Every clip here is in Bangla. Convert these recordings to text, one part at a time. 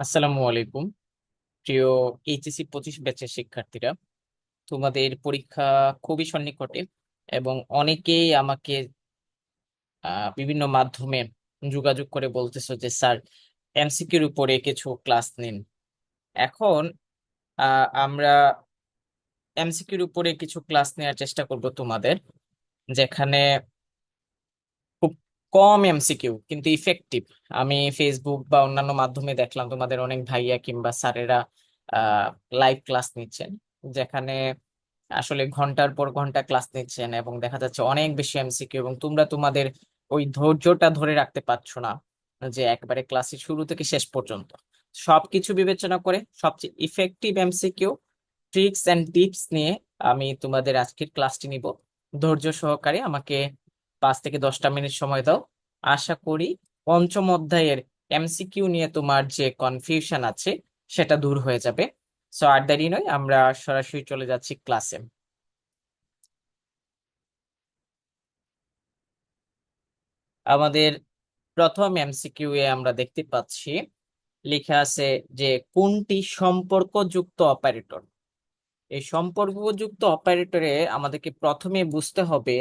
আসসালামু আলাইকুম। প্রিয় এইচএসসি পঁচিশ ব্যাচের শিক্ষার্থীরা, তোমাদের পরীক্ষা খুবই সন্নিকটে এবং অনেকেই আমাকে বিভিন্ন মাধ্যমে যোগাযোগ করে বলতেছো যে, স্যার, এমসিকিউর উপরে কিছু ক্লাস নিন। এখন আমরা এমসিকিউর উপরে কিছু ক্লাস নেওয়ার চেষ্টা করব তোমাদের, যেখানে কম এমসিকিউ, কিন্তু ইফেক্টিভ আমি ফেসবুক বা অন্যান্য মাধ্যমে দেখলাম, তোমাদের অনেক ভাইয়া কিংবা স্যারেরা লাইভ ক্লাস নিচ্ছেন, যেখানে আসলে ঘণ্টার পর ঘণ্টা ক্লাস নিচ্ছেন এবং দেখা যাচ্ছে অনেক বেশি এমসিকিউ এবং তোমরা তোমাদের ওই ধৈর্যটা ধরে রাখতে পারছ না যে একবারে ক্লাসের শুরু থেকে শেষ পর্যন্ত। সবকিছু বিবেচনা করে সবচেয়ে effective MCQ tricks and tips নিয়ে আমি তোমাদের আজকের ক্লাসটি নিব। ধৈর্য সহকারে আমাকে পাঁচ থেকে দশটা মিনিট সময় দাও। আশা করি পঞ্চম অধ্যায়ের এমসিকিউ নিয়ে তোমার যে কনফিউশন আছে, সেটা দূর হয়ে যাবে। সো আর দেরি নয়, আমরা সরাসরি চলে যাচ্ছি ক্লাসে আমাদের প্রথম এমসিকিউ এ আমরা দেখতে পাচ্ছি, লেখা আছে যে কোনটি সম্পর্কযুক্ত অপারেটর এই সম্পর্কযুক্ত অপারেটরে আমাদেরকে প্রথমে বুঝতে হবে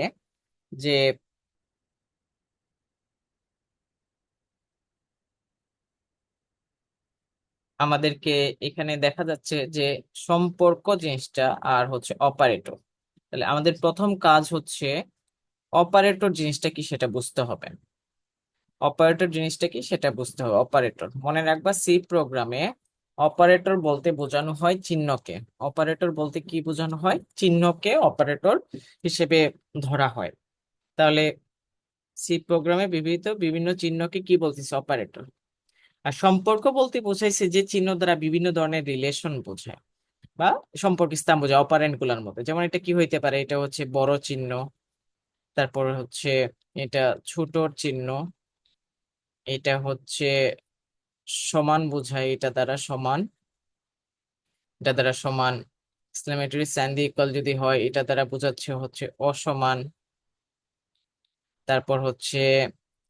যে আমাদেরকে এখানে দেখা যাচ্ছে যে সম্পর্ক জিনিসটা আর হচ্ছে অপারেটর তাহলে আমাদের প্রথম কাজ হচ্ছে অপারেটর জিনিসটা কি সেটা বুঝতে হবে। অপারেটর জিনিসটা কি সেটা বুঝতে হবে। অপারেটর মনে রাখবা সি প্রোগ্রামে অপারেটর বলতে বোঝানো হয় চিহ্নকে। অপারেটর বলতে কি বোঝানো হয়? চিহ্নকে অপারেটর হিসেবে ধরা হয়। তাহলে সি প্রোগ্রামে ব্যবহৃত বিভিন্ন চিহ্নকে কি বলতেছে অপারেটর আর সম্পর্ক বলতে বোঝাইছে যে চিহ্ন দ্বারা বিভিন্ন ধরনের রিলেশন বোঝায় বা সম্পর্ক স্থান বোঝায় অপারেন্টগুলার মধ্যে। যেমন এটা কি হইতে পারে? এটা হচ্ছে বড় চিহ্ন, তারপর হচ্ছে এটা ছোটর চিহ্ন, এটা হচ্ছে সমান বোঝায়, এটা দ্বারা সমান, এটা দ্বারা সমান। এক্সক্লেমেটরি সাইন দিয়ে ইকুয়াল যদি হয়, এটা দ্বারা বোঝাচ্ছে হচ্ছে অসমান। তারপর হচ্ছে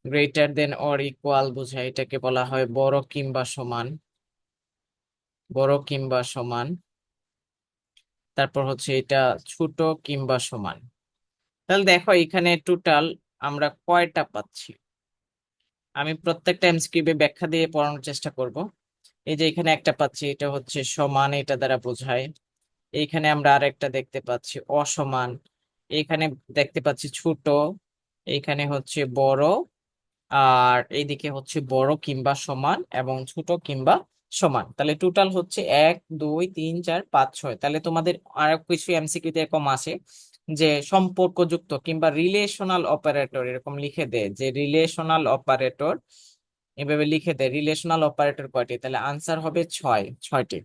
গ্রেটার দেন অর ইকুয়াল বোঝায় এটাকে বলা হয় বড় কিংবা সমান। বড় কিংবা সমান। তারপর হচ্ছে এটা ছোট কিংবা সমান। তাহলে দেখো এখানে টোটাল আমরা কয়টা পাচ্ছি? আমি প্রত্যেকটা এমসিকিউ ব্যাখ্যা দিয়ে পড়ানোর চেষ্টা করব। এই যে এখানে একটা পাচ্ছি, এটা হচ্ছে সমান, এটা দ্বারা বোঝায়। এইখানে আমরা আরেকটা দেখতে পাচ্ছি, অসমান। এখানে দেখতে পাচ্ছি ছোট। এইখানে হচ্ছে বড়। আর এইদিকে হচ্ছে বড় কিংবা সমান এবং ছোট কিংবা সমান। তাহলে টোটাল হচ্ছে এক, দুই, তিন, চার, পাঁচ, ছয়। তাহলে তোমাদের আরও কিছু এমসিকিউ এরকম আসে যে সম্পর্কযুক্ত কিংবা রিলেশনাল অপারেটর এরকম লিখে দেয় যে রিলেশনাল অপারেটর এভাবে লিখে দেয় রিলেশনাল অপারেটর কয়টি? তাহলে আনসার হবে ছয়, ছয়টি।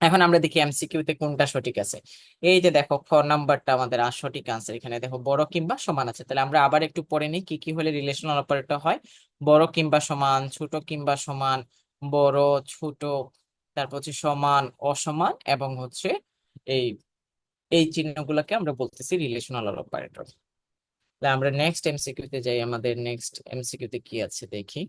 এখন আমরা দেখি এমসিকিউ তে কোনটা সঠিক আছে। এই যে দেখো, খ নাম্বারটা আমাদের সঠিক আনসার এখানে দেখো, বড় কিংবা সমান আছে। তাহলে আমরা আবার একটু পড়ে নিই, কি কি হলে রিলেশনাল অপারেটর হয়। বড় কিংবা সমান, ছোট কিংবা সমান, বড়, ছোট, তারপর হচ্ছে সমান, অসমান এবং হচ্ছে এই এই চিহ্নগুলোকে আমরা বলতেছি রিলেশনাল অপারেটর তাহলে আমরা নেক্সট এমসিকিউ তে যাই, আমাদের নেক্সট এমসিকিউ তে কি আছে দেখি।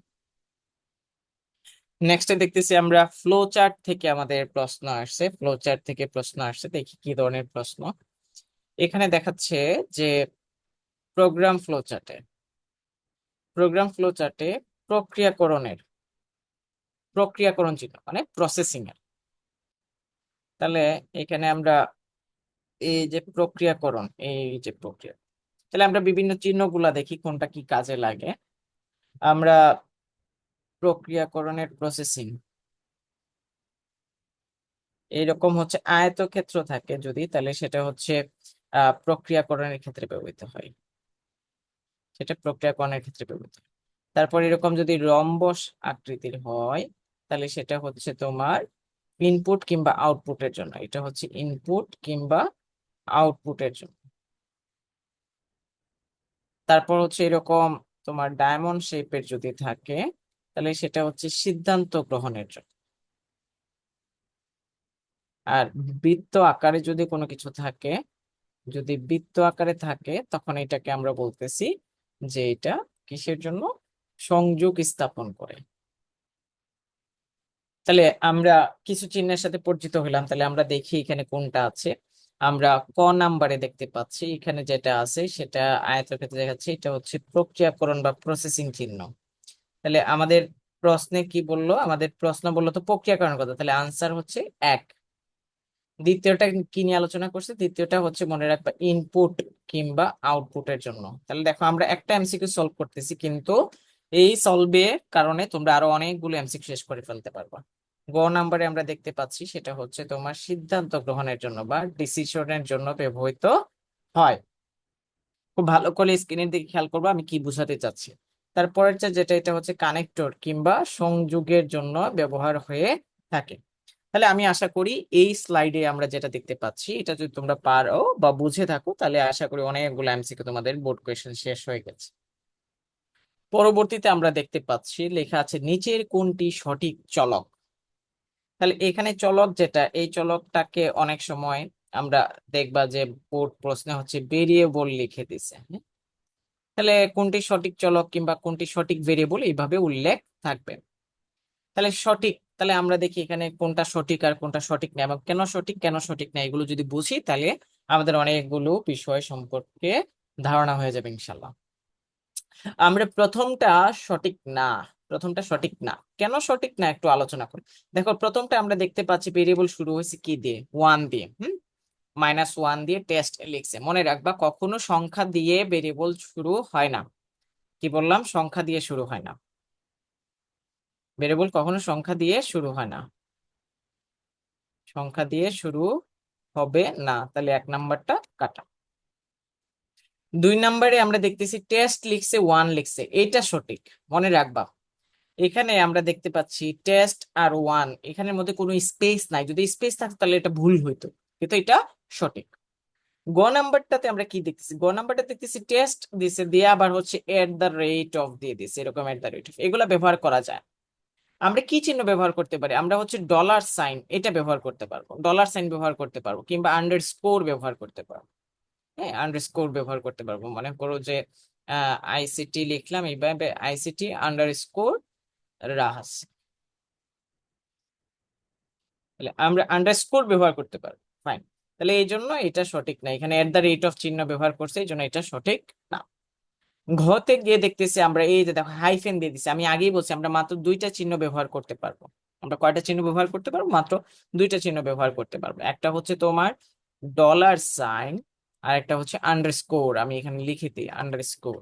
নেক্সটে দেখতেছি আমরা ফ্লো চার্ট থেকে আমাদের প্রশ্ন আসছে। ফ্লো চার্ট থেকে প্রশ্ন আসছে, দেখি কি ধরনের প্রশ্ন। এখানে দেখাচ্ছে যে প্রোগ্রাম ফ্লো চার্টে প্রোগ্রাম ফ্লো চার্টে প্রক্রিয়াকরণের, প্রক্রিয়াকরণ চিহ্ন মানে প্রসেসিং এর। তাহলে এখানে আমরা এই যে প্রক্রিয়াকরণ, এই যে প্রক্রিয়া, তাহলে আমরা বিভিন্ন চিহ্নগুলা দেখি কোনটা কি কাজে লাগে। আমরা প্রক্রিয়াকরণের প্রসেসিং এইরকম হচ্ছে আয়তক্ষেত্র থাকে যদি, তাহলে সেটা হচ্ছে প্রক্রিয়াকরণের ক্ষেত্রে ব্যবহৃত হয়। সেটা প্রক্রিয়াকরণের ক্ষেত্রে ব্যবহৃত হয়। তারপর এরকম যদি রম্বস আকৃতির হয়, তাহলে সেটা হচ্ছে তোমার ইনপুট কিংবা আউটপুটের জন্য। এটা হচ্ছে ইনপুট কিংবা আউটপুটের জন্য। তারপর হচ্ছে এরকম তোমার ডায়মন্ড শেপের যদি থাকে তাহলে সেটা হচ্ছে সিদ্ধান্ত গ্রহণের জন্য। আর বৃত্ত আকারে যদি কোনো কিছু থাকে যদি বৃত্ত আকারে থাকে তখন এটাকে আমরা বলতেছি যে এটা কিসের জন্য? সংযোগ স্থাপন করে। তাহলে আমরা কিছু চিহ্নের সাথে পরিচিত হলাম তাহলে আমরা দেখি এখানে কোনটা আছে। আমরা ক নাম্বারে দেখতে পাচ্ছি এখানে যেটা আছে সেটা আয়তের আয়তক্ষেত্রে দেখাচ্ছে এটা হচ্ছে প্রক্রিয়াকরণ বা প্রসেসিং চিহ্ন। তাহলে আমাদের প্রশ্নে কি বলল? আমাদের প্রশ্ন বলল তো প্রক্রিয়াকরণের কথা। তাহলে আনসার হচ্ছে এক। দ্বিতীয়টা কি নিয়ে আলোচনা করছে? দ্বিতীয়টা হচ্ছে মনে রাখবা ইনপুট কিংবা আউটপুটের জন্য। তাহলে দেখো আমরা একটা এমসিকিউ সলভ করতেছি, কিন্তু এই সলভের কারণে তোমরা আরও অনেকগুলো এমসিকিউ শেষ করে ফেলতে পারবা। গ নাম্বারে আমরা দেখতে পাচ্ছি, সেটা হচ্ছে তোমার সিদ্ধান্ত গ্রহণের জন্য বা ডিসিশনের জন্য ব্যবহৃত হয়। খুব ভালো করে স্ক্রিনের দিকে খেয়াল করব, আমি কি বুঝাতে চাচ্ছি। তারপরের যেটা, এটা হচ্ছে কানেক্টর কিংবা সংযোগের জন্য ব্যবহার হয়ে থাকে। তাহলে আমি আশা করি এই স্লাইডে আমরা যেটা দেখতে পাচ্ছি, এটা যদি তোমরা পারো বা বুঝে থাকো, তাহলে আশা করি অনেকগুলো এমসিকিউ তোমাদের বোর্ড কোয়েশ্চেন শেষ হয়ে গেছে। পরবর্তীতে আমরা দেখতে পাচ্ছি, লেখা আছে নিচের কোনটি সঠিক চলক? তাহলে এখানে চলক যেটা, এই চলকটাকে অনেক সময় আমরা দেখবা যে বোর্ড প্রশ্নে হচ্ছে ভেরিয়েবল লিখে দিছে হ্যাঁ? তাহলে কোনটি সঠিক চলক কিংবা কোনটি সঠিক ভেরিয়েবল এইভাবে উল্লেখ থাকবে। তাহলে সঠিক, তাহলে আমরা দেখি এখানে কোনটা সঠিক আর কোনটা সঠিক না এবং কেন সঠিক কেন সঠিক না এগুলো যদি বুঝি তাহলে আমাদের অনেকগুলো বিষয় সম্পর্কে ধারণা হয়ে যাবে ইনশাল্লাহ আমরা প্রথমটা সঠিক না, প্রথমটা সঠিক না। কেন সঠিক না একটু আলোচনা করি। দেখো প্রথমটা আমরা দেখতে পাচ্ছি ভেরিয়েবল শুরু হয়েছে কি দিয়ে? ওয়ান দিয়ে। হুম? মাইনাস ওয়ান দিয়ে টেস্ট লিখছে। মনে রাখবা, কখনো সংখ্যা দিয়ে ভেরিয়েবল শুরু হয় না। কি বললাম? সংখ্যা দিয়ে শুরু হয় না। ভেরিয়েবল কখনো সংখ্যা দিয়ে শুরু হয় না। সংখ্যা দিয়ে শুরু হবে না। তাহলে এক নাম্বারটা কাটা। দুই নাম্বারে আমরা দেখতেছি টেস্ট লিখছে ওয়ান লিখছে। এটা সঠিক। মনে রাখবা। এখানে আমরা দেখতে পাচ্ছি টেস্ট আর ওয়ান এখানের মধ্যে কোনো স্পেস নাই। যদি স্পেস থাকতো তাহলে এটা ভুল হইতো। কিন্তু এটা সঠিক। গ নাম্বারটাতে আমরা কি দেখতেছি? গ নাম্বারটা দেখতেছি টেস্ট দিছে, দিয়ে আবার হচ্ছে এট দ্য রেট অফ দিয়ে দিছে, এরকম এট দ্য রেট অফ এগুলা ব্যবহার করা যায়। আমরা কি চিহ্ন ব্যবহার করতে পারি? আমরা হচ্ছে ডলার সাইন এটা ব্যবহার করতে পারব। ডলার সাইন ব্যবহার করতে পারব, কিংবা আন্ডার স্কোর ব্যবহার করতে পারব। হ্যাঁ আন্ডার স্কোর ব্যবহার করতে পারব। মনে করো যে আইসিটি লিখলাম, এইভাবে আইসিটি আন্ডার স্কোর রাহাস। আমরা আন্ডার স্কোর ব্যবহার করতে পারব। ফাইন তাহলে এই জন্য এটা সঠিক না। এখানে এট দ্য রেট অফ চিহ্ন ব্যবহার করছে, এই জন্য এটা সঠিক না। ঘতে গিয়ে দেখতেছি আমরা এই যে দেখো হাইফেন দিয়ে দিছি। আমি আগেই বলছি, আমরা মাত্র দুইটা চিহ্ন ব্যবহার করতে পারব। আমরা কয়টা চিহ্ন ব্যবহার করতে পারব? মাত্র দুইটা চিহ্ন ব্যবহার করতে পারব। একটা হচ্ছে তোমার ডলার সাইন আর একটা হচ্ছে আন্ডারস্কোর আমি এখানে লিখে দিই আন্ডারস্কোর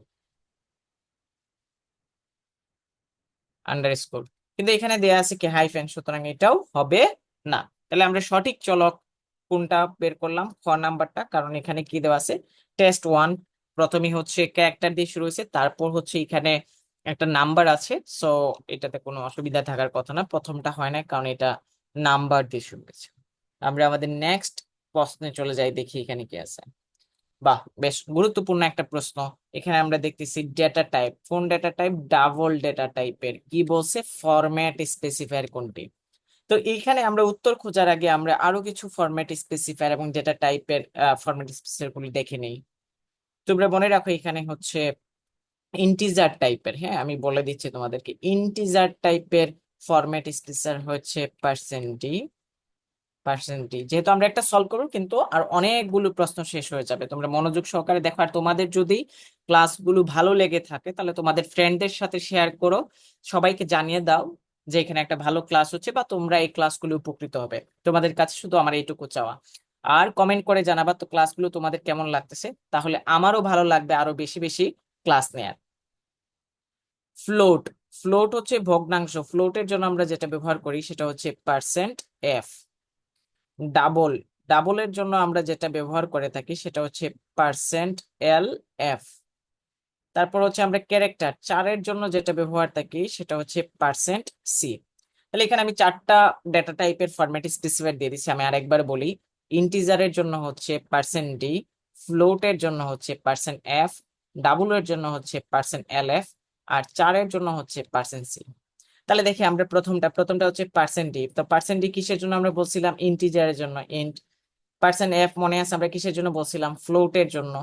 আন্ডারস্কোর কিন্তু এখানে দেয়া আছে কি হাইফেন সুতরাং এটাও হবে না। তাহলে আমরা সঠিক চলক কোনটা বের করলাম? খ নাম্বারটা, কারণ এখানে কি দেওয়া আছে? টেস্ট ওয়ান প্রথমে হচ্ছে ক্যারেক্টার দিয়ে শুরু হয়েছে, তারপর হচ্ছে এখানে একটা নাম্বার আছে সো এটাতে কোনো অসুবিধা থাকার কথা না, প্রথমটা হয় না, কারণ এটা নাম্বার দিয়ে শুরু হয়েছে। আমরা আমাদের নেক্সট প্রশ্নে চলে যাই, দেখি এখানে কি আছে। বাহ, বেশ গুরুত্বপূর্ণ একটা প্রশ্ন। এখানে আমরা দেখতেছি ডেটা টাইপ কোন ডেটা টাইপ ডাবল ডেটা টাইপের কি বলছে? ফরম্যাট স্পেসিফায়ার কোনটি? তো এইখানে আমরা উত্তর খোঁজার আগে আমরা আরও কিছু ফরম্যাট স্পেসিফায়ার এবং ডেটা টাইপের ফরম্যাট স্পেসিফায়ার গুলি দেখে নেই। তোমরা মনে রাখো এখানে হচ্ছে ইন্টিজার টাইপের হ্যাঁ? আমি বলে দিচ্ছি তোমাদেরকে ইন্টিজার টাইপের ফরম্যাট স্পেসিফায়ার হচ্ছে পার্সেন্টি পার্সেন্টি যেহেতু আমরা একটা সলভ করব কিন্তু আর অনেকগুলো প্রশ্ন শেষ হয়ে যাবে। তোমরা মনোযোগ সহকারে দেখো, আর তোমাদের যদি ক্লাসগুলো ভালো লেগে থাকে, তাহলে তোমাদের ফ্রেন্ডদের সাথে শেয়ার করো, সবাইকে জানিয়ে দাও। যে এখানে একটা ভালো ক্লাস হচ্ছে বা তোমরা এই ক্লাসগুলো উপকৃত হবে। তোমাদের কাছে শুধু আমার এইটুকু চাওয়া। আর কমেন্ট করে জানাবা তো ক্লাসগুলো তোমাদের কেমন লাগতেছে? তাহলে আমারও ভালো লাগবে আরও বেশি বেশি ক্লাস নেয়ার। ফ্লোট ফ্লোট হচ্ছে ভগ্নাংশ। ফ্লোটের জন্য আমরা যেটা ব্যবহার করি সেটা হচ্ছে পার্সেন্ট এফ ডাবল ডাবলের জন্য আমরা যেটা ব্যবহার করে থাকি সেটা হচ্ছে পার্সেন্ট এল এফ তারপর হচ্ছে আমরা ক্যারেক্টার চারের জন্য যেটা ব্যবহার থাকি সেটা হচ্ছে পার্সেন্ট সি তাহলে এখানে আমি চারটা ডেটা টাইপের ফরম্যাট স্পেসিফায়ার দিয়ে দিচ্ছি আমি আরেকবার বলি। ইন্টিজারের জন্য হচ্ছে পার্সেন্ট ডি ফ্লোটের জন্য হচ্ছে পার্সেন্ট এফ ডাবলের জন্য হচ্ছে পার্সেন্ট এল এফ আর চারের জন্য হচ্ছে পার্সেন্ট সি তাহলে দেখি আমরা প্রথমটা প্রথমটা হচ্ছে পার্সেন্ট ডি তো পার্সেন্ট ডি কিসের জন্য আমরা বলছিলাম? ইন্টিজারের জন্য। ইন্ট পার্সেন্ট এফ মনে আছে আমরা কিসের জন্য বলছিলাম? ফ্লোটের জন্য।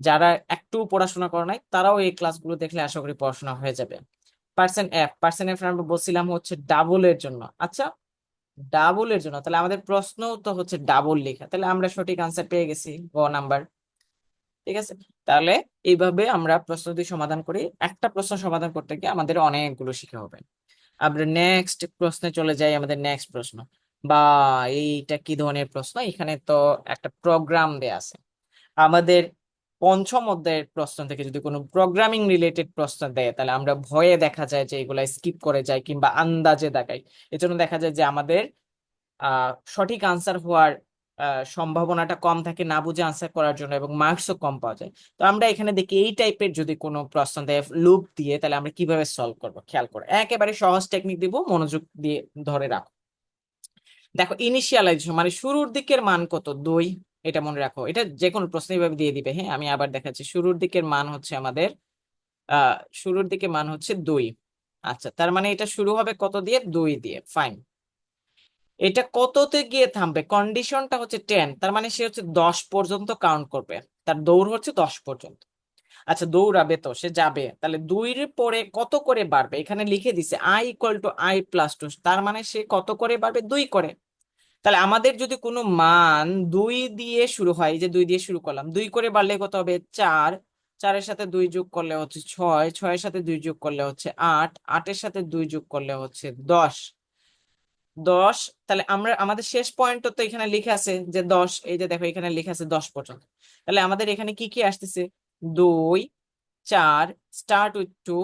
যারা একটু পড়াশোনা করে নাই, তারাও এই ক্লাসগুলো দেখলে আশা করি পড়াশোনা হয়ে যাবে। পার্সেন্ট এফ পার্সেন্ট এফ আমরা বলছিলাম হচ্ছে ডাবলের জন্য। আচ্ছা ডাবলের জন্য, তাহলে আমাদের প্রশ্ন তো হচ্ছে ডাবল লেখা। তাহলে আমরা সঠিক আনসার পেয়ে গেছি, গ নাম্বার। ঠিক আছে? তাহলে এইভাবে আমরা প্রশ্ন যদি সমাধান করি। একটা প্রশ্ন সমাধান করতে গিয়ে আমাদের অনেকগুলো শিখা হবে। আমরা নেক্সট প্রশ্নে চলে যাই, আমাদের নেক্সট প্রশ্ন। বা এইটা কি ধরনের প্রশ্ন? এখানে তো একটা প্রোগ্রাম দেয়া আছে। আমাদের পঞ্চম অধ্যায়ের প্রশ্ন থেকে যদি কোনো প্রোগ্রামিং রিলেটেড প্রশ্ন দেয়, তাহলে আমরা ভয়ে দেখা যায় যে এগুলা স্কিপ করে যাই কিংবা আন্দাজে দেখাই। এজন্য দেখা যায় যে আমাদের সঠিক আনসার হওয়ার সম্ভাবনাটা কম থাকে না বুঝে আনসার করার জন্য এবং মার্কসও কম পাওয়া যায়। তো আমরা এখানে দেখি এই টাইপের যদি কোনো প্রশ্ন দেয় লুপ দিয়ে, তাহলে আমরা কীভাবে সলভ করব? খেয়াল করে, একেবারে সহজ টেকনিক দিব, মনোযোগ দিয়ে ধরে রাখো। দেখো ইনিশিয়ালাইজেশন মানে শুরুর দিকের মান কত? দুই। এটা মনে রাখো, এটা যে কোনো প্রশ্ন এইভাবে দিয়ে দিবে। হ্যাঁ আমি আবার দেখাচ্ছি, শুরুর দিকের মান হচ্ছে আমাদের আহ শুরুর দিকে মান হচ্ছে দুই। আচ্ছা তার মানে এটা শুরু হবে কত দিয়ে? দুই দিয়ে ফাইন এটা কততে গিয়ে থামবে? কন্ডিশনটা হচ্ছে টেন তার মানে সে হচ্ছে দশ পর্যন্ত কাউন্ট করবে। তার দৌড় হচ্ছে দশ পর্যন্ত। আচ্ছা দৌড়াবে তো, সে যাবে। তাহলে দুইয়ের পরে কত করে বাড়বে? এখানে লিখে দিছে I equal to I plus two তার মানে সে কত করে বাড়বে? দুই করে। তাহলে আমাদের যদি কোনো মান দুই দিয়ে শুরু হয় যে দুই দিয়ে শুরু করলাম, দুই করে বাড়লে কত হবে? চার। চারের সাথে দুই যোগ করলে হচ্ছে ছয়। ছয়ের সাথে দুই যোগ করলে হচ্ছে আট। আটের সাথে দুই যোগ করলে হচ্ছে দশ। দশ, তাহলে আমরা, আমাদের শেষ পয়েন্ট তো এখানে লিখে আছে যে দশ, এই যে দেখো এখানে লিখে আছে দশ পর্যন্ত। তাহলে আমাদের এখানে কি কি আসতেছে? দুই, চার স্টার্ট উইথ টু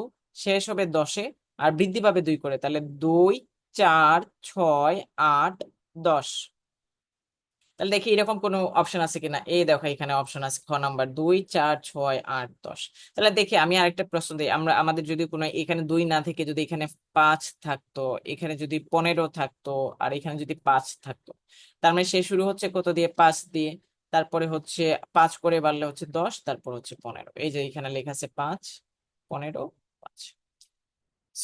শেষ হবে দশে, আর বৃদ্ধি পাবে দুই করে। তাহলে দুই, চার, ছয়, আট দশ। তাহলে দেখি এরকম কোনো অপশন আছে কিনা। এই দেখো এখানে অপশন আছে, খ নাম্বার দুই, চার, ছয়, আট, দশ। তাহলে দেখি আমি আরেকটা প্রশ্ন দিই। আমরা, আমাদের যদি কোনো এখানে দুই না থেকে যদি এখানে পাঁচ থাকতো, এখানে যদি পনেরো থাকতো, আর এখানে যদি পাঁচ থাকতো, তার মানে সে শুরু হচ্ছে কত দিয়ে? পাঁচ দিয়ে। তারপরে হচ্ছে পাঁচ করে বাড়লে হচ্ছে দশ, তারপর হচ্ছে পনেরো। এই যে এখানে লেখা আছে পাঁচ, পনেরো, পাঁচ।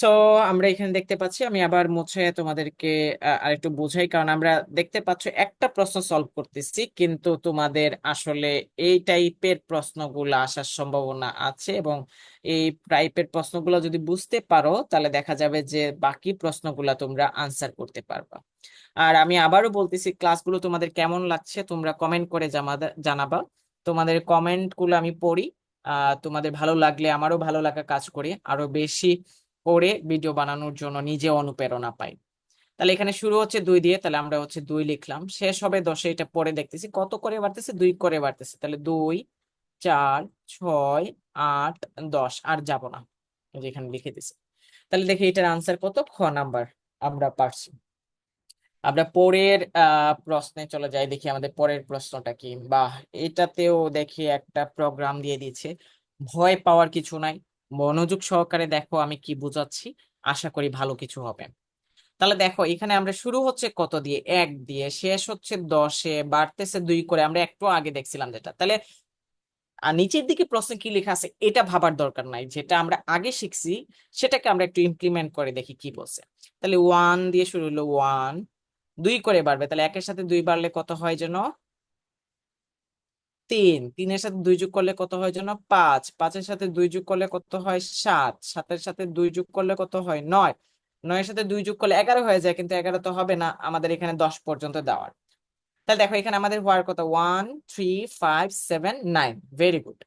সো আমরা এখানে দেখতে পাচ্ছি, আমি আবার মুছে তোমাদেরকে আরেকটু বোঝাই। কারণ আমরা দেখতে পাচ্ছ একটা প্রশ্ন সলভ করতেছি, কিন্তু তোমাদের আসলে এই টাইপের প্রশ্নগুলো আসার সম্ভাবনা আছে এবং এই টাইপের প্রশ্নগুলো যদি বুঝতে পারো, তাহলে দেখা যাবে যে বাকি প্রশ্নগুলো তোমরা আনসার করতে পারবা। আর আমি আবারও বলতেছি ক্লাসগুলো তোমাদের কেমন লাগছে, তোমরা কমেন্ট করে জানাবা। তোমাদের কমেন্টগুলো আমি পড়ি আহ তোমাদের ভালো লাগলে, আমারও ভালো লাগা কাজ করে। আরও বেশি করে ভিডিও বানানোর জন্য নিজে অনুপ্রেরণা পাই। তাহলে এখানে শুরু হচ্ছে দুই দিয়ে, তাহলে আমরা হচ্ছে দুই লিখলাম। শেষ হবে দশে, এটা পরে দেখতেছি। কত করে বাড়তেছে? দুই করে বাড়তেছে। তাহলে দুই, চার, ছয়, আট, দশ। আর যাব না। এখানে লিখে দিছি। তাহলে দেখি এটার আনসার কত? খ নাম্বার আমরা পারছি। আমরা পরের প্রশ্নে চলে যাই। দেখি আমাদের পরের প্রশ্নটা কি? বাহ! এটাতেও দেখি একটা প্রোগ্রাম দিয়ে দিয়েছে। ভয় পাওয়ার কিছু নাই। মনোযোগ সহকারে দেখো আমি কি বোঝাচ্ছি। আশা করি ভালো কিছু হবে। তাহলে দেখো, এখানে আমরা শুরু হচ্ছে কত দিয়ে? এক দিয়ে। শেষ হচ্ছে দশে, বাড়তেছে দুই করে। আমরা একটু আগে দেখছিলাম যেটা। তাহলে আর নিচের দিকে প্রশ্ন কি লেখা আছে? এটা ভাবার দরকার নাই। যেটা আমরা আগে শিখছি, সেটাকে আমরা একটু ইমপ্লিমেন্ট করে দেখি কি বলছে। তাহলে ওয়ান দিয়ে শুরু হলো ওয়ান দুই করে বাড়বে। তাহলে একের সাথে দুই বাড়লে কত হয় যেন? তিন, তিনের সাথে দুই যোগ করলে কত হয় যেন পাঁচ, পাঁচের সাথে দুই যোগ করলে কত হয় সাত, সাতের সাথে দুই যোগ করলে কত হয় নয়, নয়ের সাথে দুই যোগ করলে এগারো হয়ে যায় কিন্তু এগারো তো হবে না, আমাদের এখানে দশ পর্যন্ত দেওয়ার। তাহলে দেখো এখানে আমাদের হওয়ার কথা one three five seven nine very good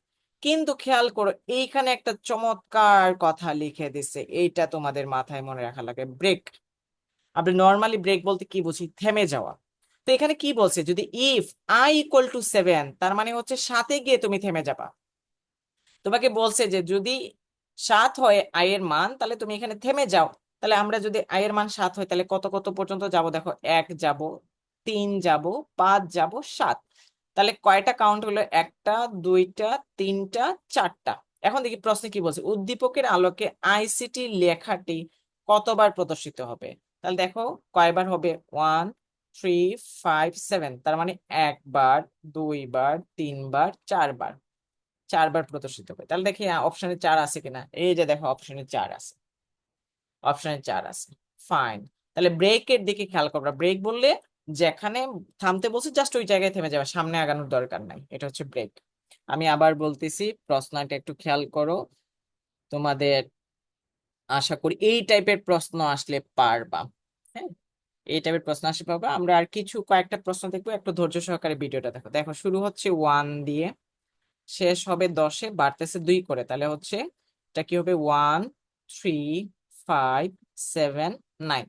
কিন্তু খেয়াল করো এইখানে একটা চমৎকার কথা লিখে দিছে, এইটা তোমাদের মাথায় মনে রাখা লাগে ব্রেক আমরা নর্মালি ব্রেক বলতে কি বুঝি? থেমে যাওয়া। তো এখানে কি বলছে? যদি if I equal to seven তার মানে হচ্ছে সাতে গিয়ে তুমি থেমে যাবা। তোমাকে বলছে যে যদি সাত হয় আয়ের মান, তাহলে তুমি এখানে থেমে যাও। তাহলে আমরা যদি আয়ের মান সাত হয়, তাহলে কত কত পর্যন্ত যাব? দেখো, এক যাব, তিন যাব, পাঁচ যাব, সাত। তাহলে কয়টা কাউন্ট হলো? একটা, দুইটা, তিনটা, চারটা। এখন দেখি প্রশ্নে কি বলছে? উদ্দীপকের আলোকে আইসিটি লেখাটি কতবার প্রদর্শিত হবে? তাহলে দেখো, কয়বার হবে? ওয়ান থ্রি ফাইভ সেভেন তার মানে একবার, দুইবার, তিনবার, চারবার। চারবার প্রদর্শিত হবে। তাহলে দেখি অপশনে চার আছে কিনা? এই যে দেখো অপশনে চার আছে। অপশনে চার আছে। ফাইন তাহলে ব্রেকের দিকে খেয়াল করবা ব্রেক বললে যেখানে থামতে বলছে জাস্ট ওই জায়গায় থেমে যাবে। সামনে আগানোর দরকার নাই। এটা হচ্ছে ব্রেক আমি আবার বলতেছি, প্রশ্নটা একটু খেয়াল করো। তোমাদের আশা করি এই টাইপের প্রশ্ন আসলে পারবা। হ্যাঁ? এই টাইপের প্রশ্ন আসলে পারবা আমরা আর কিছু কয়েকটা প্রশ্ন দেখব, একটু ধৈর্য সহকারে ভিডিওটা দেখো। দেখো, শুরু হচ্ছে ওয়ান দিয়ে, শেষ হবে দশে, বাড়তেছে দুই করে। তাহলে হচ্ছে এটা কি হবে? One three five seven nine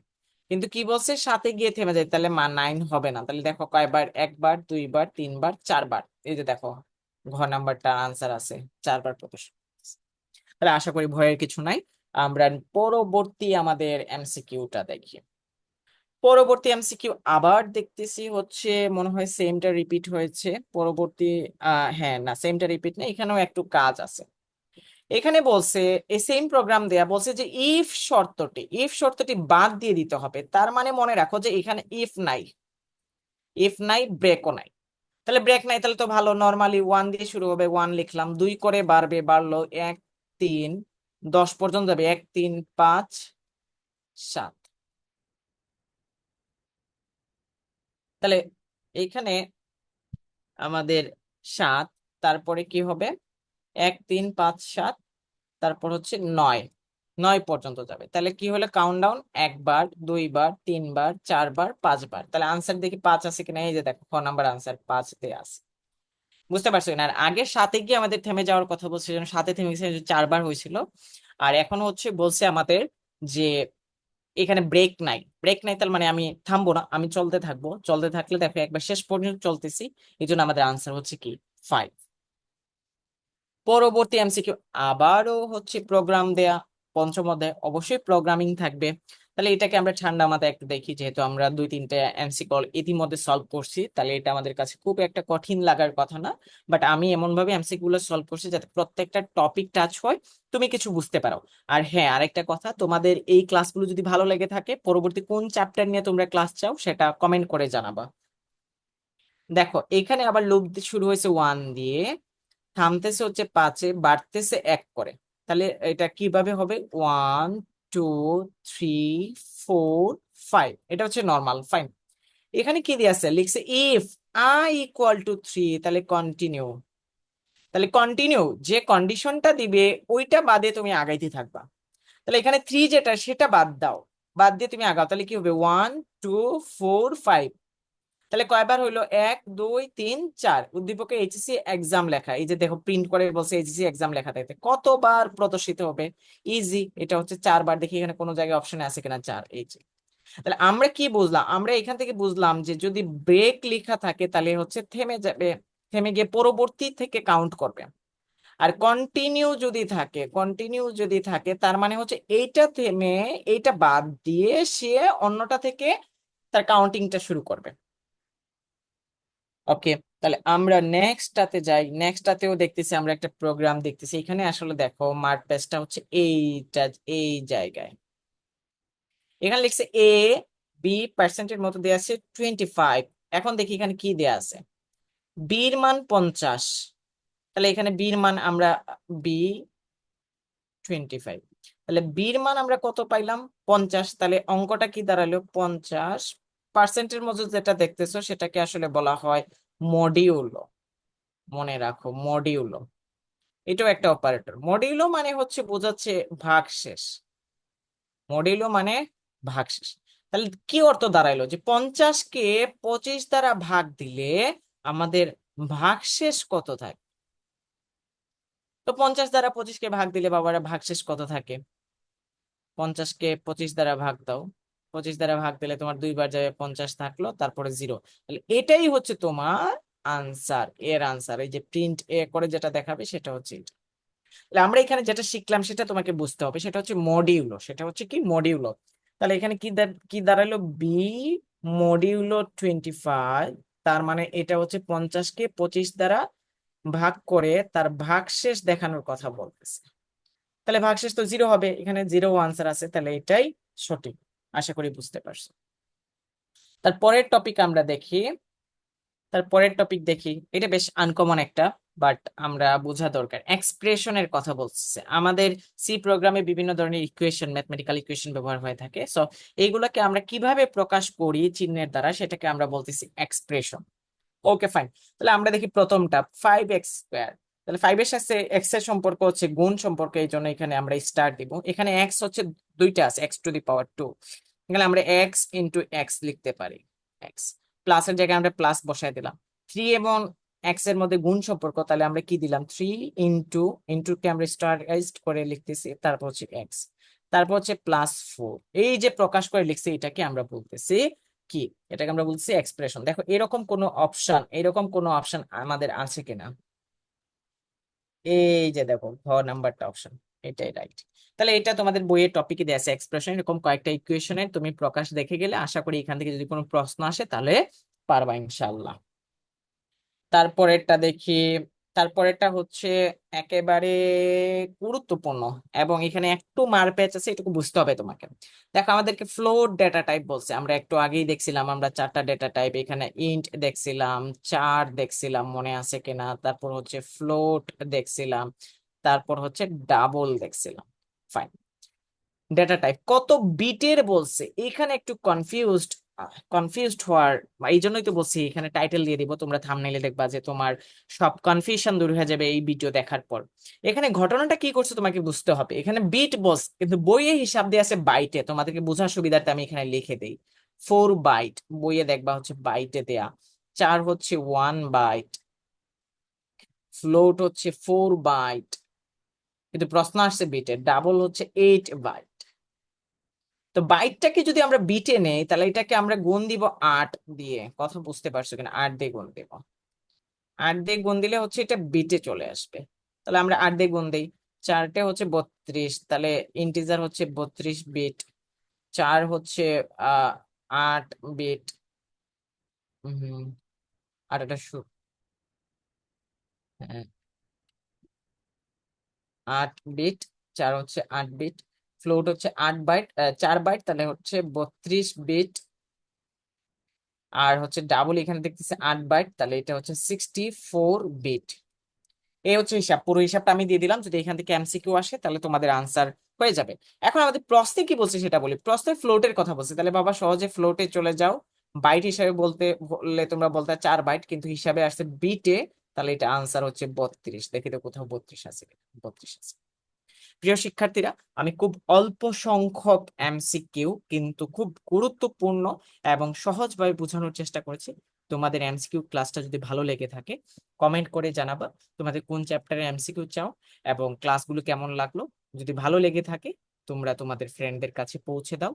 কিন্তু কি বলছে? সাথে গিয়ে থেমে যায়, তাহলে মা নাইন হবে না। তাহলে দেখো কয়বার? একবার, দুইবার, তিনবার, চারবার। এই যে দেখো, ঘ নাম্বারটা আনসার আছে, চারবার প্রদর্শন। তাহলে আশা করি ভয়ের কিছু নাই। আমরা পরবর্তী আমাদের এমসিকিউটা দেখি। পরবর্তী এমসিকিউ আবার দেখতেছি হচ্ছে মনে হয় সেমটা রিপিট হয়েছে। পরবর্তী হ্যাঁ না সেমটা রিপিট না এখানেও একটু কাজ আছে। এখানে বলছে, এই সেম প্রোগ্রাম দেয়া বলছে যে ইফ শর্তটি ইফ শর্তটি বাদ দিয়ে দিতে হবে। তার মানে মনে রাখো যে এখানে ইফ নাই। ইফ নাই ব্রেকও নাই। তাহলে ব্রেক নাই, তাহলে তো ভালো নর্মালি ওয়ান দিয়ে শুরু হবে ওয়ান লিখলাম। দুই করে বাড়বে, বাড়লো, এক, তিন, দশ পর্যন্ত যাবে, এক, তিন, পাঁচ, সাত। তাহলে এইখানে আমাদের সাত, তারপরে কি হবে? এক, তিন, পাঁচ, সাত, তারপর হচ্ছে নয়। নয় পর্যন্ত যাবে। তাহলে কি হলো? কাউন্টডাউন একবার, দুইবার, তিনবার, চারবার, পাঁচবার। তাহলে আনসার দেখি পাঁচ আছে কিনা? এই যে দেখো, ক নাম্বার আনসার পাঁচ দিয়ে আছে। বুঝতে পারছ? না আর আগে সাথে গিয়ে আমাদের থেমে যাওয়ার কথা বলছে যেন সাথে থেমে গেছে চারবার হয়েছিল। আর এখন হচ্ছে বলছে আমাদের যে এখানে ব্রেক নাই। ব্রেক নাই তাহলে মানে আমি থামবো না, আমি চলতে থাকব। চলতে থাকলে দেখো একবার শেষ পর্যন্ত চলতেছি। এই জন্য আমাদের আনসার হচ্ছে কি? ফাইভ পরবর্তী এমসিকিউ আবারও হচ্ছে প্রোগ্রাম দেয়া, পঞ্চম অধ্যায়। অবশ্যই প্রোগ্রামিং থাকবে। তাহলে এটাকে আমরা ঠান্ডা মাথায় একটু দেখি, যেহেতু আমরা দুই তিনটা এমসিকিউ ইতিমধ্যে সলভ করছি, তাহলে এটা আমাদের কাছে খুব একটা কঠিন লাগার কথা না। বাট আমি এমন ভাবে এমসিকিউ গুলো সলভ করছি যাতে প্রত্যেকটা টপিক টাচ হয়, তুমি কিছু বুঝতে পারো। আর হ্যাঁ আরেকটা কথা, তোমাদের এই ক্লাসগুলো যদি ভালো লেগে থাকে, পরবর্তী কোন চ্যাপ্টার নিয়ে তোমরা ক্লাস চাও, সেটা কমেন্ট করে জানাবা। দেখো, এখানে আবার লুপ শুরু হয়েছে ওয়ান দিয়ে, থামতেছে হচ্ছে পাঁচে, বাড়তেছে এক করে। তাহলে এটা কীভাবে হবে? One two three four five এটা হচ্ছে নর্মাল ফাইভ এখানে কি দিয়ে আছে? লিখছে if I equal to three তাহলে কন্টিনিউ তাহলে কন্টিনিউ যে কন্ডিশনটা দিবে, ওইটা বাদে তুমি আগাইতে থাকবা। তাহলে এখানে থ্রি যেটা, সেটা বাদ দাও। বাদ দিয়ে তুমি আগাও, তাহলে কি হবে? ওয়ান টু ফোর ফাইভ তাহলে কয়বার হইল? এক, দুই, তিন, চার। উদ্দীপকে এইচএসসি এক্সাম লেখা। এই যে দেখো প্রিন্ট করে বলছে এইচএসসি এক্সাম লেখা। থাকতে কতবার প্রদর্শিত হবে? ইজি এটা হচ্ছে চারবার। দেখি এখানে কোনো জায়গায় অপশনে আছে কিনা? চার। এই যে। তাহলে আমরা কি বুঝলাম? আমরা এখান থেকে বুঝলাম যে যদি ব্রেক লেখা থাকে, তাহলে হচ্ছে থেমে যাবে, থেমে গিয়ে পরবর্তী থেকে কাউন্ট করবে। আর কন্টিনিউ যদি থাকে কন্টিনিউ যদি থাকে, তার মানে হচ্ছে এইটা থেমে, এইটা বাদ দিয়ে সে অন্যটা থেকে তার কাউন্টিংটা শুরু করবে। ওকে তাহলে আমরা নেক্সটটাতে যাই। নেক্সটটাতেও দেখতেছি আমরা একটা প্রোগ্রাম দেখতেছি। এখানে আসলে দেখো মার্ক পেজটা হচ্ছে এইটা, এই জায়গায়। এখানে লিখছে এ বি পার্সেন্টের মতো দেওয়া আছে টোয়েন্টি ফাইভ এখন দেখি এখানে কি দেয়া আছে। বির মান পঞ্চাশ। তাহলে এখানে বির মান আমরা বি টোয়েন্টি ফাইভ তাহলে বির মান আমরা কত পাইলাম? পঞ্চাশ। তাহলে অঙ্কটা কি দাঁড়াল? পঞ্চাশ পার্সেন্টের মধ্যে যেটা দেখতেছো সেটাকে আসলে বলা হয় মডিউলো মনে রাখো মডিউলো এটাও একটা অপারেটর মডিউলো মানে হচ্ছে বোঝাচ্ছে ভাগশেষ মডিউলো মানে ভাগশেষ তাহলে কি অর্থ দাঁড়াইলো? যে পঞ্চাশকে পঁচিশ দ্বারা ভাগ দিলে আমাদের ভাগশেষ কত থাকে? তো পঞ্চাশ দ্বারা পঁচিশকে ভাগ দিলে বাবারা ভাগশেষ কত থাকে? পঞ্চাশকে পঁচিশ দ্বারা ভাগ দাও। পঁচিশ দ্বারা ভাগ দিলে তোমার দুইবার যাবে পঞ্চাশ থাকল, তারপরে জিরো তাহলে এটাই হচ্ছে তোমার আনসার এর আনসার এই যে প্রিন্ট এ করে যেটা দেখাবে সেটা হচ্ছে তাহলে আমরা এখানে যেটা শিখলাম সেটা তোমাকে বুঝতে হবে, সেটা হচ্ছে মডিউলো সেটা হচ্ছে কি মডিউলো তাহলে এখানে কি কি দাঁড়াল? বি মডিউলো টোয়েন্টি ফাইভ তার মানে এটা হচ্ছে পঞ্চাশকে পঁচিশ দ্বারা ভাগ করে তার ভাগশেষ দেখানোর কথা বলতেছে। তাহলে ভাগশেষ তো জিরো হবে, এখানে জিরো আনসার আছে, তাহলে এটাই সঠিক। আশা করি বুঝতে পারছ। তার পরের টপিক আমরা দেখি। তার পরের টপিক দেখি। এটা বেশ আনকমন একটা বাট আমরা বোঝা দরকার। এক্সপ্রেশনের কথা বলছে আমাদের সি প্রোগ্রামে বিভিন্ন ধরনের ইকুয়েশন ম্যাথমেটিক্যাল ইকুয়েশন ব্যবহার হয়ে থাকে। সো এইগুলোকে আমরা কীভাবে প্রকাশ করি চিহ্নের দ্বারা, সেটাকে আমরা বলতেছি এক্সপ্রেশন ওকে ফাইন তাহলে আমরা দেখি প্রথমটা ফাইভ এক্স স্কোয়ার তাহলে ফাইভের সাথে এক্সের সম্পর্ক হচ্ছে গুণ সম্পর্ক, এই জন্য এখানে আমরা স্টার দিব। এখানে এক্স হচ্ছে দুইটা আছে X to the power two এখানে আমরা এক্স ইন্টু এক্স লিখতে পারি এক্স প্লাসের জায়গায় আমরা প্লাস বসাই দিলাম। থ্রি এবং এক্সের মধ্যে গুণ সম্পর্ক, তাহলে আমরা কি দিলাম? থ্রি ইন্টু ইন্টু কে আমরা স্টারাইজড করে লিখতেছি, তারপর হচ্ছে এক্স তারপর হচ্ছে প্লাস ফোর এই যে প্রকাশ করে লিখছি, এটাকে আমরা বলতেছি কি? এটাকে আমরা বলছি এক্সপ্রেশন দেখো, এরকম কোনো অপশন এরকম কোনো অপশন আমাদের আছে কিনা? এই যে দেখো ঘ নাম্বারটা অপশন এটাই রাইট তাহলে এটা তোমাদের বইয়ের টপিকে দেওয়া আছে এক্সপ্রেশন এরকম কয়েকটা ইকুয়েশনের তুমি প্রকাশ দেখে গেলে আশা করি এখান থেকে যদি কোনো প্রশ্ন আসে তাহলে পারবা ইনশাল্লাহ তারপরেরটা দেখি তারপরেরটা হচ্ছে একেবারে গুরুত্বপূর্ণ এবং এখানে একটু মারপ্যাচ আছে, এটুকু বুঝতে হবে তোমাকে। দেখো, আমাদেরকে ফ্লোট ডেটা টাইপ বলছে। আমরা একটু আগেই দেখছিলাম, আমরা চারটা ডেটা টাইপ এখানে ইন্ট দেখছিলাম চার দেখছিলাম, মনে আছে কিনা। তারপর হচ্ছে ফ্লোট দেখছিলাম, তারপর হচ্ছে ডাবল দেখছিলাম। ফাইন ডেটা টাইপ কত বিটের বলছে? এখানে একটু কনফিউজড কনফিউজড হওয়ার এই জন্যই তো বলছি, এখানে টাইটেল দিয়ে দিব, তোমরা থাম্বনেইলে দেখবা যে তোমার সব কনফিউশন দূর হয়ে যাবে এই ভিডিও দেখার পর। এখানে ঘটনাটা কি করছে তোমাকে বুঝতে হবে। এখানে বিট বস কিন্তু বইয়ে হিসাব দিয়ে আছে বাইটে তোমাদেরকে বোঝার সুবিধার্থে আমি এখানে লিখে দেই। ফোর বাইট বইয়ে দেখবা হচ্ছে বাইটে দেয়া। চার হচ্ছে ওয়ান বাইট ফ্লোট হচ্ছে ফোর বাইট কিন্তু প্রশ্ন আসছে বিটে ডাবল হচ্ছে এইট বাইট তো বাইটটাকে যদি আমরা বিটে নেই, তাহলে এটাকে আমরা গুণ দিব আট দিয়ে। কথা বুঝতে পারছ কিনা? আট দিয়ে গুণ দিব। আট দিয়ে গুণ দিলে হচ্ছে এটা বিটে চলে আসবে। তাহলে আমরা আট দিয়ে গুণ দিই। চারটে হচ্ছে বত্রিশ, তাহলে ইন্টিজার হচ্ছে বত্রিশ বিট চার হচ্ছে আহ আট বিট আর এটা শু হ্যাঁ। আট বিট চার হচ্ছে আট বিট ফ্লোট হচ্ছে আট বাইট চার বাইট তাহলে হচ্ছে বত্রিশ বিট আর হচ্ছে ডাবল এখানে দেখতেছি আট বাইট তাহলে এটা হচ্ছে সিক্সটি ফোর বিট এই হচ্ছে হিসাব, পুরো হিসাবটা আমি দিয়ে দিলাম, যদি এখান থেকে এমসিকিউ আসে, তাহলে তোমাদের আনসার হয়ে যাবে। এখন আমাদের প্রশ্নে কি বলছে সেটা বলি। প্রশ্নে ফ্লোটের কথা বলছে, তাহলে বাবা সহজে ফ্লোটে চলে যাও। বাইট হিসাবে বলতে, বললে তোমরা বলতে চার বাইট কিন্তু হিসাবে আসছে বিটে তাহলে এটা আনসার হচ্ছে বত্রিশ। দেখি তো কোথাও বত্রিশ আছে বত্রিশ আছে। প্রিয় শিক্ষার্থীরা, আমি খুব অল্প সংখ্যক এমসিকিউ কিন্তু খুব গুরুত্বপূর্ণ এবং সহজভাবে বোঝানোর চেষ্টা করেছি। তোমাদের এমসিকিউ ক্লাসটা যদি ভালো লেগে থাকে কমেন্ট করে জানাবা তোমাদের কোন চ্যাপ্টারের এমসিকিউ চাও এবং ক্লাসগুলো কেমন লাগল। যদি ভালো লেগে থাকে, তোমরা তোমাদের ফ্রেন্ডদের কাছে পৌঁছে দাও।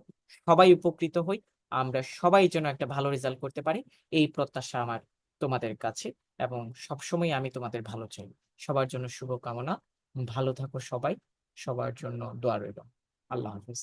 সবাই উপকৃত হই, আমরা সবাই যেন একটা ভালো রেজাল্ট করতে পারি, এই প্রত্যাশা আমার তোমাদের কাছে এবং সবসময় আমি তোমাদের ভালো চাই। সবার জন্য শুভকামনা। ভালো থাকো সবাই। সবার জন্য দোয়া রইল। আল্লাহ হাফিজ।